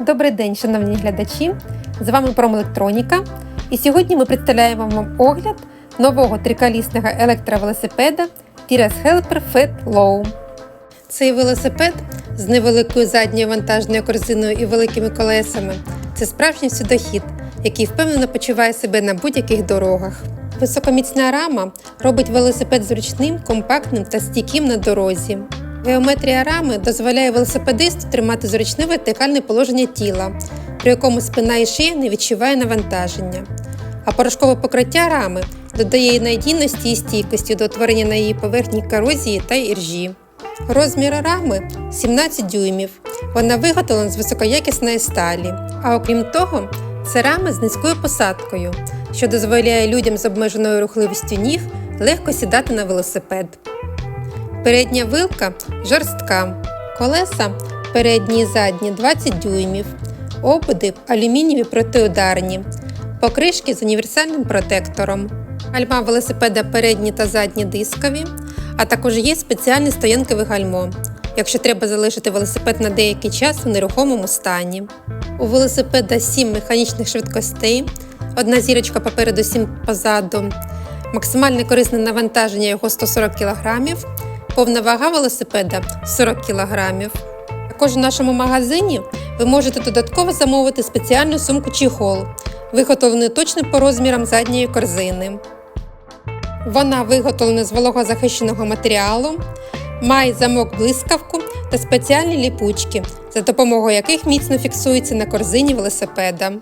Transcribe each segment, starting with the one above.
Добрий день, шановні глядачі! З вами Промелектроніка. І сьогодні ми представляємо вам огляд нового триколісного електровелосипеда Tiras Helper Fat Low. Цей велосипед з невеликою задньою вантажною корзиною і великими колесами це справжній судохід, який впевнено почуває себе на будь-яких дорогах. Високоміцна рама робить велосипед зручним, компактним та стійким на дорозі. Геометрія рами дозволяє велосипедисту тримати зручне вертикальне положення тіла, при якому спина і шия не відчуває навантаження. А порошкове покриття рами додає надійності і стійкості до утворення на її поверхні корозії та іржі. Розмір рами 17 дюймів. Вона виготовлена з високоякісної сталі. А окрім того, це рами з низькою посадкою, що дозволяє людям з обмеженою рухливістю ніг легко сідати на велосипед. Передня вилка жорстка. Колеса передні і задні 20 дюймів. Ободи алюмінієві протиударні. Покришки з універсальним протектором. Гальма велосипеда передні та задні дискові, а також є спеціальне стоянкове гальмо, якщо треба залишити велосипед на деякий час у нерухомому стані. У велосипеда 7 механічних швидкостей, одна зірочка попереду 7 позаду, максимальне корисне навантаження його 140 кг, повна вага велосипеда 40 кг. Також у нашому магазині ви можете додатково замовити спеціальну сумку чехол, виготовлену точно по розмірам задньої корзини. Вона виготовлена з вологозахищеного матеріалу, має замок блискавку та спеціальні ліпучки, за допомогою яких міцно фіксується на корзині велосипеда.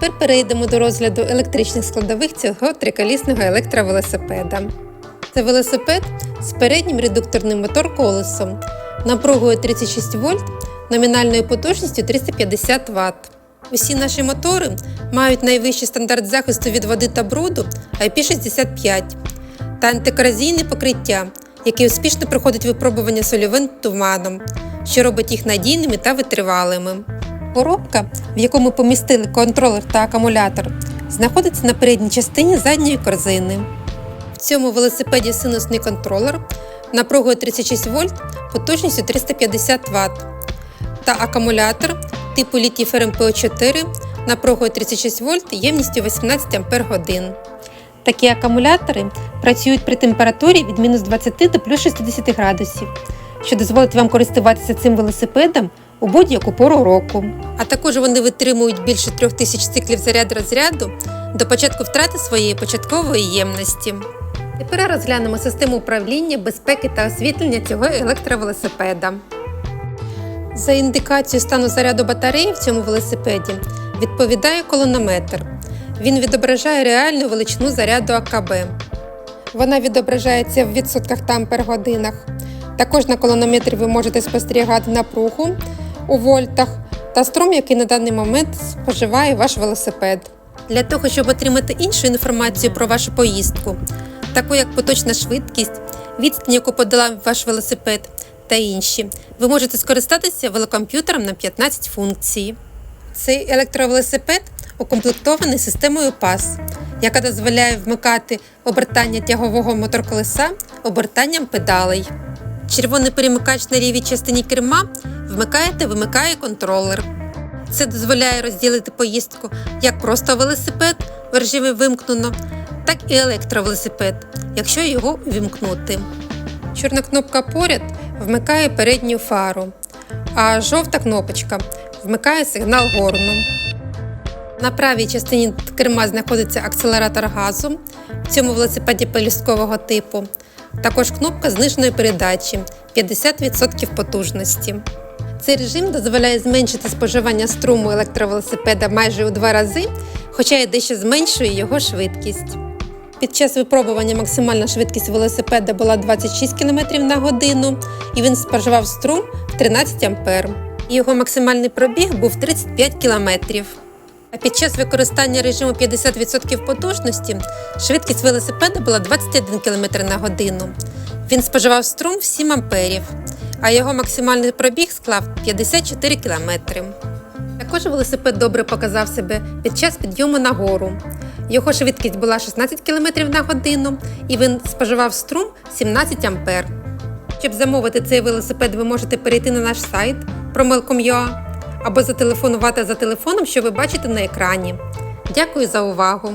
Тепер перейдемо до розгляду електричних складових цього триколісного електровелосипеда. Це велосипед з переднім редукторним мотор-колесом, напругою 36 вольт, номінальною потужністю 350 Вт. Усі наші мотори мають найвищий стандарт захисту від води та бруду IP65 та антикоразійне покриття, яке успішно проходить випробування сольовим туманом, що робить їх надійними та витривалими. Коробка, в яку ми помістили контролер та акумулятор, знаходиться на передній частині задньої корзини. В цьому велосипеді синусний контролер напругою 36 вольт потужністю 350 Вт та акумулятор типу літій ФРМПО4 напругою 36 вольт ємністю 18 Ах. Такі акумулятори працюють при температурі від мінус 20 до плюс 60 градусів, що дозволить вам користуватися цим велосипедом у будь-яку пору року. А також вони витримують більше 3000 циклів заряду розряду до початку втрати своєї початкової ємності. Тепер розглянемо систему управління, безпеки та освітлення цього електровелосипеда. За індикацією стану заряду батареї в цьому велосипеді відповідає колонометр. Він відображає реальну величину заряду АКБ. Вона відображається в відсотках та ампер-годинах. Також на колонометрі ви можете спостерігати напругу у вольтах та струм, який на даний момент споживає ваш велосипед. Для того, щоб отримати іншу інформацію про вашу поїздку, таку як поточна швидкість, відстань, яку подала ваш велосипед та інші, ви можете скористатися велокомп'ютером на 15 функцій. Цей електровелосипед укомплектований системою PAS, яка дозволяє вмикати обертання тягового моторколеса обертанням педалей. Червоний перемикач на лівій частині керма вмикає та вимикає контролер. Це дозволяє розділити поїздку як просто велосипед в режимі вимкнено, так і електровелосипед, якщо його увімкнути. Чорна кнопка поряд вмикає передню фару, а жовта кнопочка вмикає сигнал горну. На правій частині керма знаходиться акселератор газу, в цьому велосипеді пелюсткового типу. Також кнопка зниженої передачі 50% потужності. Цей режим дозволяє зменшити споживання струму електровелосипеда майже у два рази, хоча й дещо зменшує його швидкість. Під час випробування максимальна швидкість велосипеда була 26 км на годину, і він споживав струм в 13 А. Його максимальний пробіг був 35 км. А під час використання режиму 50% потужності швидкість велосипеда була 21 км на годину. Він споживав струм в 7 амперів, а його максимальний пробіг склав 54 км. Також велосипед добре показав себе під час підйому на гору. Його швидкість була 16 км на годину і він споживав струм 17 А. Щоб замовити цей велосипед, ви можете перейти на наш сайт promel.com.ua або зателефонувати за телефоном, що ви бачите на екрані. Дякую за увагу!